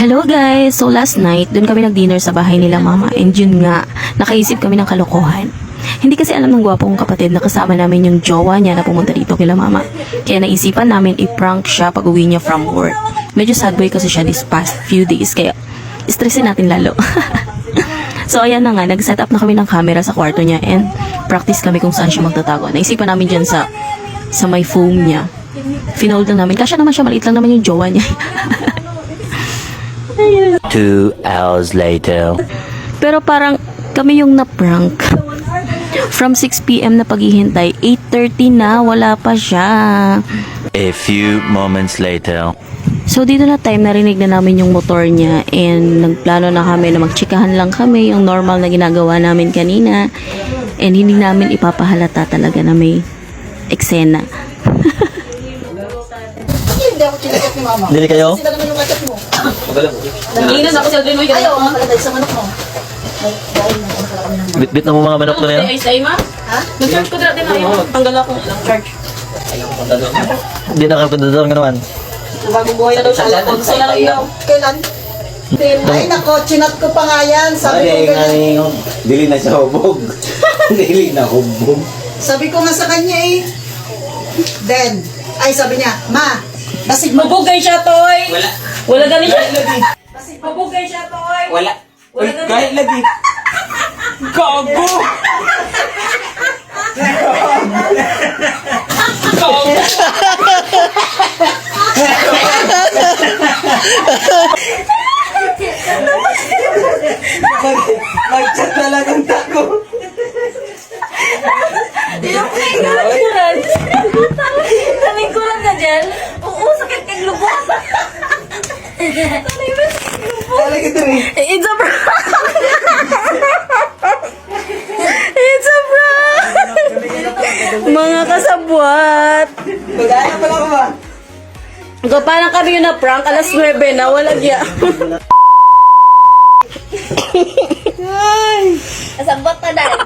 Hello guys! So last night, dun kami nag-dinner sa bahay nila mama and yun nga, nakaisip kami ng kalokohan. Hindi kasi alam ng gwapo kong kapatid na kasama namin yung jowa niya na pumunta dito kila mama. Kaya naisipan namin i-prank siya pag uwi niya from work. Medyo sad boy kasi siya this past few days kaya stressin natin lalo. so ayan na nga, nag-set up na kami ng camera sa kwarto niya and practice kami kung saan siya magtatago. Naisipan namin dyan sa sa may foam niya. Finold lang namin. Kasya naman siya, maliit lang naman yung jowa niya. Two hours later. Pero parang kami yung na-prank. From 6pm na paghihintay, 8.30 na, wala pa siya. A few moments later. So dito na time narinig na namin yung motor niya and nagplano na kami na magtsikahan lang kami yung normal na ginagawa namin kanina and hindi namin ipapahalata talaga na may eksena. Hindi ako chinachat ni mama. Dili kayo? Sila naman yung kachat mo. Nanginan ako sa Aldrin, uy, Ayaw, mga kalagay sa manok mo. Bit-bit na mo mga manok na yan? Ay, ma? Ha? Nag-charge ko dati na yun. Tanggal ako. Charge. Hindi na kayo kundador nga naman. Bagong buhay na daw siya. Na lang daw. Kailan? Ay nako, chinat ko pa nga yan. Sabi ko, ganyan. yung dili na siya hubog. dili na hubog. sabi ko nga sa kanya eh. Then, ay sabi niya, Ma, basig mo. Mabugay siya, Toy! Wala. Wala gani siya. lagi. Mabugay siya, Toy! Wala. Uy, kahit lagi. Gago! Mag-chat na lang ang tako. Talingkuran ka dyan? Oo, sakit kang lubot. Talaga ito eh. It's a prank! It's a prank! Mga kasabwat! Mag-aana pala ko ba? Kung paano kami yung na-prank, alas 9 na, wala niya. Kasabot na dahil.